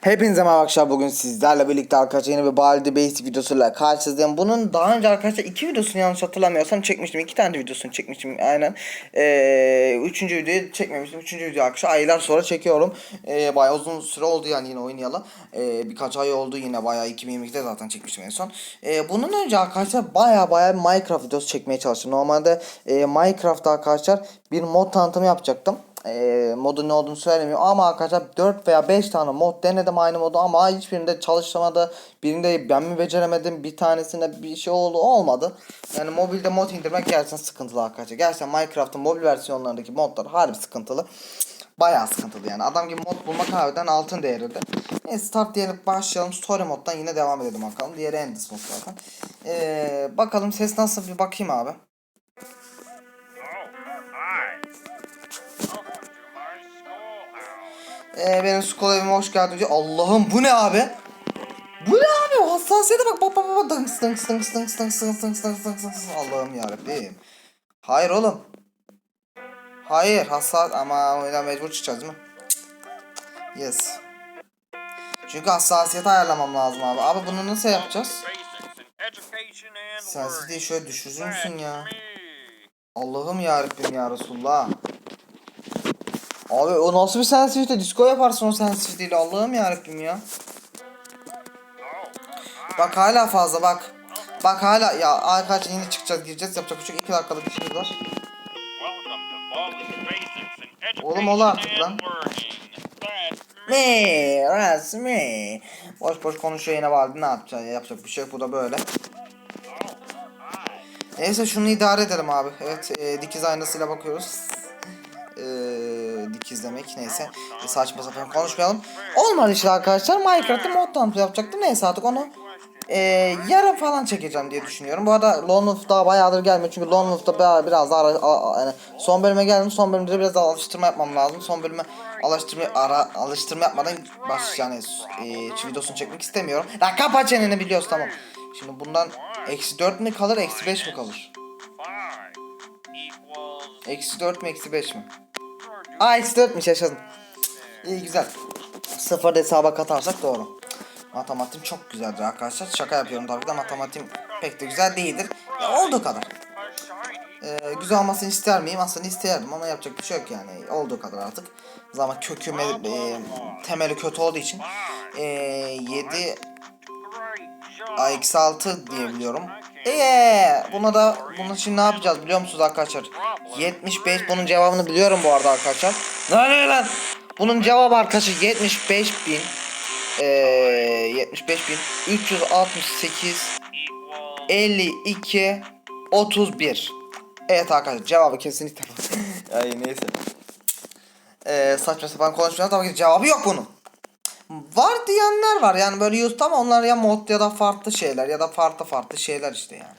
Hepinize merhaba arkadaşlar bugün sizlerle birlikte arkadaşlar yeni bir Baldi Basic videosuyla karşınızdayım. Bunun daha önce arkadaşlar iki videosunu yanlış hatırlamıyorsam çekmiştim. iki tane de videosunu çekmiştim aynen. Ee, üçüncü videoyu çekmemiştim. Üçüncü video arkadaşlar aylar sonra çekiyorum. Ee, bayağı uzun süre oldu yani yine oynayalı. Ee, birkaç ay oldu yine bayağı 2022'de zaten çekmiştim en son. Ee, bunun önce arkadaşlar bayağı bayağı Minecraft videosu çekmeye çalıştım. Normalde e, Minecraft'ta arkadaşlar bir mod tanıtımı yapacaktım e, modun ne olduğunu söylemiyorum ama arkadaşlar 4 veya 5 tane mod denedim aynı modu ama hiçbirinde çalışmadı. Birinde ben mi beceremedim bir tanesinde bir şey oldu olmadı. Yani mobilde mod indirmek gerçekten sıkıntılı arkadaşlar. Gerçekten Minecraft'ın mobil versiyonlarındaki modlar harbi sıkıntılı. Bayağı sıkıntılı yani. Adam gibi mod bulmak harbiden altın değerinde. Neyse start diyelim başlayalım. Story moddan yine devam edelim bakalım. Diğeri Endless mod zaten. Ee, bakalım ses nasıl bir bakayım abi. Ee, benim skol evime hoş geldin diyor. Allah'ım bu ne abi? Bu ne abi? O hassasiyete bak. Bak bak bak. Dınks dınks dınks dınks dınks dınks dınks dınks dınks dınks. Allah'ım yarabbim. Hayır oğlum. Hayır hassas ama oyuna mecbur çıkacağız değil mi? Yes. Çünkü hassasiyeti ayarlamam lazım abi. Abi bunu nasıl yapacağız? Sensitivity'yi şöyle düşürsün müsün ya? Allah'ım yarabbim ya Resulullah. Abi o nasıl bir sensitivite? Disco yaparsın o sensitivity'yle Allah'ım yarabbim ya. Bak hala fazla bak. Bak hala ya arkadaşlar yine çıkacağız gireceğiz yapacak bir şey yok. 2 dakikalık işimiz var. Oğlum ol artık lan. Ne? Resmi. Boş boş konuşuyor yine vardı ne yapacağız yapacak bir şey bu da böyle. Neyse şunu idare edelim abi. Evet e, dikiz aynasıyla bakıyoruz. E, dikiz demek neyse. E, saçma sapan konuşmayalım. Olmadı işte arkadaşlar. Minecraft'ta mod tanıtımı yapacaktım. Neyse artık onu e, yarın falan çekeceğim diye düşünüyorum. Bu arada Lone Wolf daha bayağıdır gelmiyor. Çünkü Lone bayağı, biraz daha yani son bölüme geldim. Son bölümde de biraz daha alıştırma yapmam lazım. Son bölüme alıştırma ara alıştırma yapmadan baş yani e, videosunu çekmek istemiyorum. Lan kapa çeneni biliyoruz tamam. Şimdi bundan eksi 4 mi kalır eksi 5 mi kalır? Eksi 4 mü eksi 5 mi? Aa eksi 4'müş yaşadın. İyi güzel. Sıfır hesaba katarsak doğru. Matematiğim çok güzeldir arkadaşlar. Şaka yapıyorum tabii de matematiğim pek de güzel değildir. Ya olduğu kadar. Ee, güzel olmasını ister miyim? Aslında isterdim ama yapacak bir şey yok yani. Olduğu kadar artık. Zaman kökü e, temeli kötü olduğu için e, 7 a eksi 6 diyebiliyorum. Eee buna da bunun için ne yapacağız biliyor musunuz arkadaşlar? 75 bunun cevabını biliyorum bu arada arkadaşlar. Lan lan lan. Bunun cevabı arkadaşlar 75 bin ee, 75 bin 368 52 31 Evet arkadaşlar cevabı kesinlikle Ay neyse ee, saçma sapan konuşmayalım tabii ki cevabı yok bunun Var diyenler var yani böyle YouTube'da ama onlar ya mod ya da farklı şeyler ya da farklı farklı şeyler işte yani.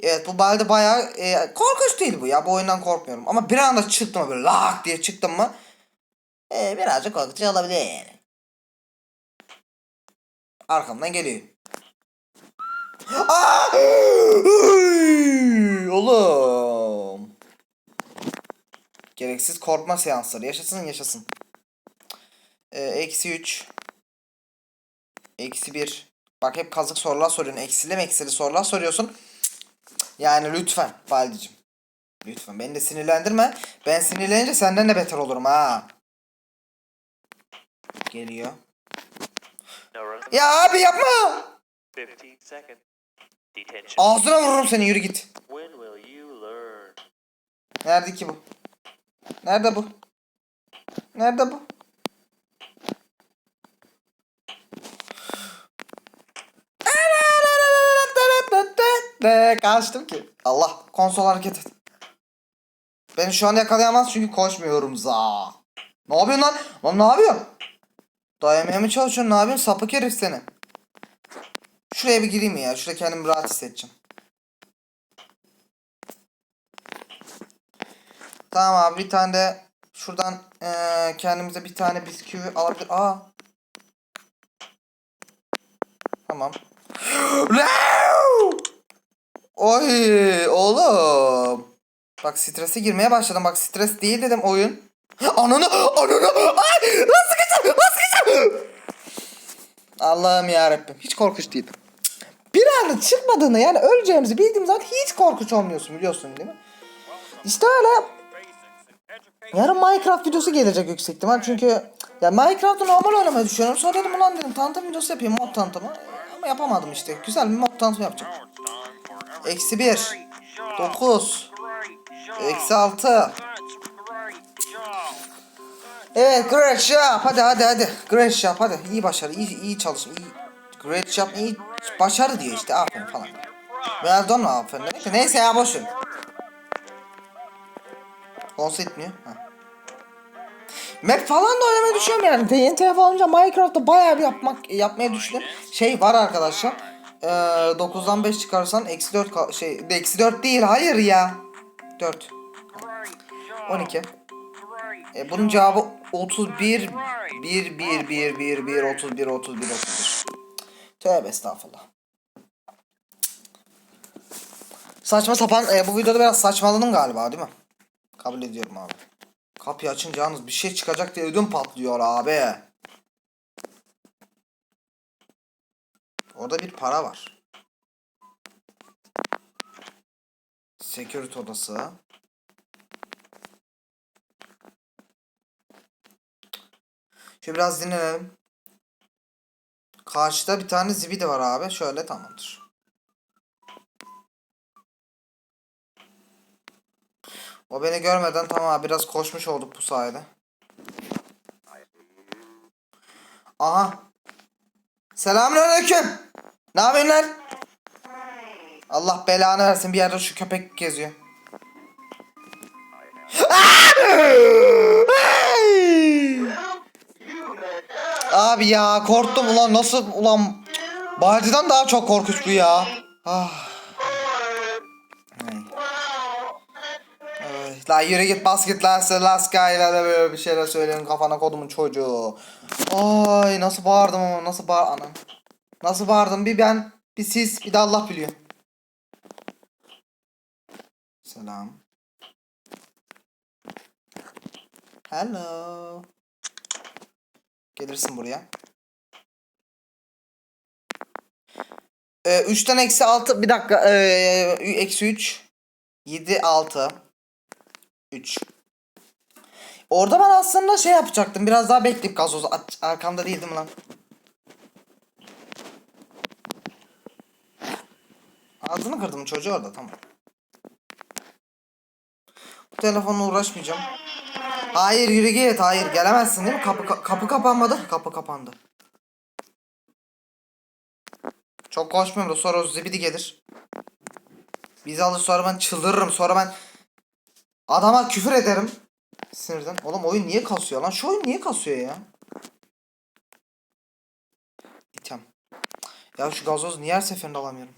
Evet bu balde bayağı e, korkunç değil bu ya bu oyundan korkmuyorum ama bir anda çıktım böyle lak diye çıktım mı e, birazcık korkutucu olabilir yani. Arkamdan geliyor. Üy! Oğlum. Gereksiz korkma seansları yaşasın yaşasın. Ee, eksi 3 eksi 1 bak hep kazık sorular soruyorsun. Eksili mi eksili sorular soruyorsun? Yani lütfen Baldi'cim lütfen. Beni de sinirlendirme. Ben sinirlenince senden de beter olurum ha. Geliyor. Ya abi yapma. 15 second. Detention. ağzına vururum seni. Yürü git. Nerede ki bu? Nerede bu? Nerede bu Kaçtım ki. Allah konsol hareket et. Beni şu an yakalayamaz çünkü koşmuyorum za. Ne yapıyorsun lan? Lan ne yapıyorsun? Dayamaya mı çalışıyorsun? Ne yapıyorsun? Sapık herif seni. Şuraya bir gireyim ya. Şurada kendimi rahat hissedeceğim. Tamam abi bir tane de şuradan eee, kendimize bir tane bisküvi alabilir. Aa. Tamam. Oy oğlum. Bak strese girmeye başladım. Bak stres değil dedim oyun. Ananı ananı ay nasıl kaçar? Allah'ım ya Hiç korkunç değil. Bir anda çıkmadığını yani öleceğimizi bildiğim zaman hiç korkunç olmuyorsun biliyorsun değil mi? İşte öyle. Yarın Minecraft videosu gelecek yüksek ihtimal çünkü ya Minecraft'ı normal oynamayı düşünüyorum. Sonra dedim ulan dedim tanıtım videosu yapayım mod tanıtımı. Ama yapamadım işte. Güzel bir mod tanıtımı yapacağım. Eksi 1. 9. Eksi 6. Evet great job. Hadi hadi hadi. Great job hadi. İyi başarı. iyi, iyi çalışma. iyi. Great job. iyi başarı diyor işte. Aferin falan. Done aferin. Neyse, neyse ya boş ver. Olsa etmiyor. Ha. Map falan da oynamayı düşünüyorum yani. TNT olunca Minecraft'ta bayağı bir yapmak yapmayı düşünüyorum. Şey var arkadaşlar. Ee, 9'dan 5 çıkarsan eksi 4 kal- şey eksi 4 değil hayır ya. 4. 12. E, bunun cevabı 31 1 1 1 1 1 31 31 31. Tövbe estağfurullah. Saçma sapan e, bu videoda biraz saçmaladım galiba değil mi? Kabul ediyorum abi. Kapıyı açınca yalnız bir şey çıkacak diye ödüm patlıyor abi. Orada bir para var. Security odası. Şöyle biraz dinlenelim. Karşıda bir tane zibidi var abi. Şöyle tamamdır. O beni görmeden tamam abi, biraz koşmuş olduk bu sayede. Aha. Selamünaleyküm. Ne yapıyorsun lan? Allah belanı versin bir yerde şu köpek geziyor. Abi ya korktum ulan nasıl ulan Badi'den daha çok korkunç bu ya. Ah. La yürü git bas git lan sen last da böyle bir şeyler söyleyin kafana kodumun çocuğu. Ay nasıl bağırdım ama nasıl bağır anam. Nasıl bağırdım bir ben bir siz bir de Allah biliyor. Selam. Hello. Gelirsin buraya. Ee, 3'ten eksi 6 bir dakika ee, eksi 3 7 6 3 Orada ben aslında şey yapacaktım biraz daha bekleyip gazozu aç arkamda değildim lan Ağzını kırdım çocuğu orada tamam. Bu telefonla uğraşmayacağım. Hayır yürü git hayır. Gelemezsin değil mi? Kapı ka- kapı kapanmadı. Kapı kapandı. Çok koşmuyorum sonra o zibidi gelir. Bizi alır sonra ben çıldırırım. Sonra ben Adama küfür ederim. Sinirden. Oğlum oyun niye kasıyor lan? Şu oyun niye kasıyor ya? İtem. Ya şu gazoz niye her seferinde alamıyorum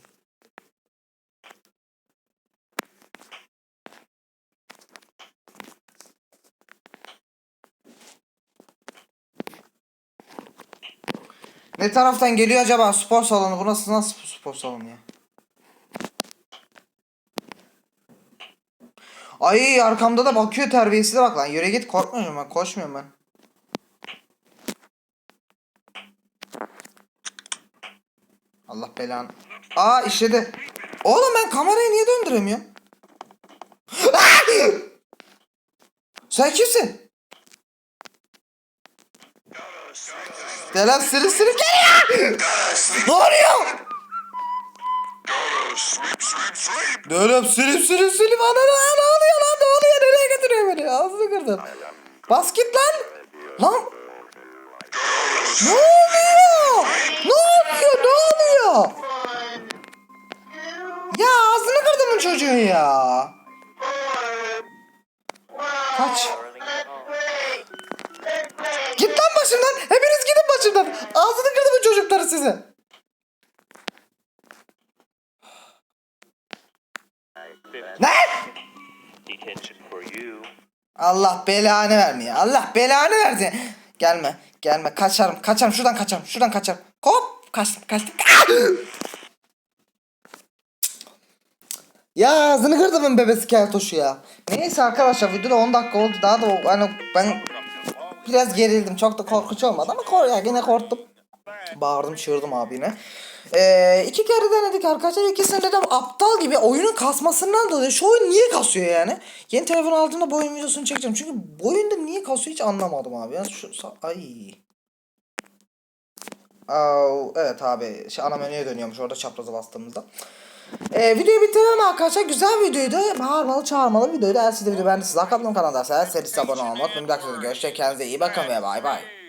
Ne taraftan geliyor acaba spor salonu? Burası nasıl spor salonu ya? Ay arkamda da bakıyor terbiyesiz bak lan. Yürü git korkmuyorum ben. Koşmuyorum ben. Allah belanı. Aa işledi. Oğlum ben kamerayı niye döndüremiyorum? Sen kimsin? Delal sürü sürü geliyor. ne oluyor? Delal sürü sürü sürü bana ne, ne oluyor lan ne oluyor nereye götürüyor beni ağzını kırdım. Bas git lan. Lan. Ne oluyor? Ne oluyor ne oluyor? Ya ağzını kırdım bu çocuğun ya. Kaç. Allah belanı vermiyor. Allah belanı versin. Gelme. Gelme. Kaçarım. Kaçarım. Şuradan kaçarım. Şuradan kaçarım. Hop. Kaçtım. Kaçtım. Ya ağzını kırdım bebesi keltoşu ya. Neyse arkadaşlar videoda 10 dakika oldu. Daha da hani ben biraz gerildim. Çok da korkunç olmadı ama kor ya yine korktum. Bağırdım çığırdım abi yine. Ee, iki kere denedik arkadaşlar. İkisinde de aptal gibi oyunun kasmasından dolayı şu oyun niye kasıyor yani? Yeni telefon aldığımda bu oyun videosunu çekeceğim. Çünkü bu oyunda niye kasıyor hiç anlamadım abi. Ya şu ay. Evet abi şu ana menüye dönüyormuş orada çapraza bastığımızda. Ee, videoyu bitirelim arkadaşlar. Güzel videoydu. Bağırmalı çağırmalı videoydu. Eğer siz de video beğendiyseniz like atmayı kanalda serisi abone olmayı unutmayın. Bir videoda görüşürüz. Kendinize iyi bakın ve bay bay.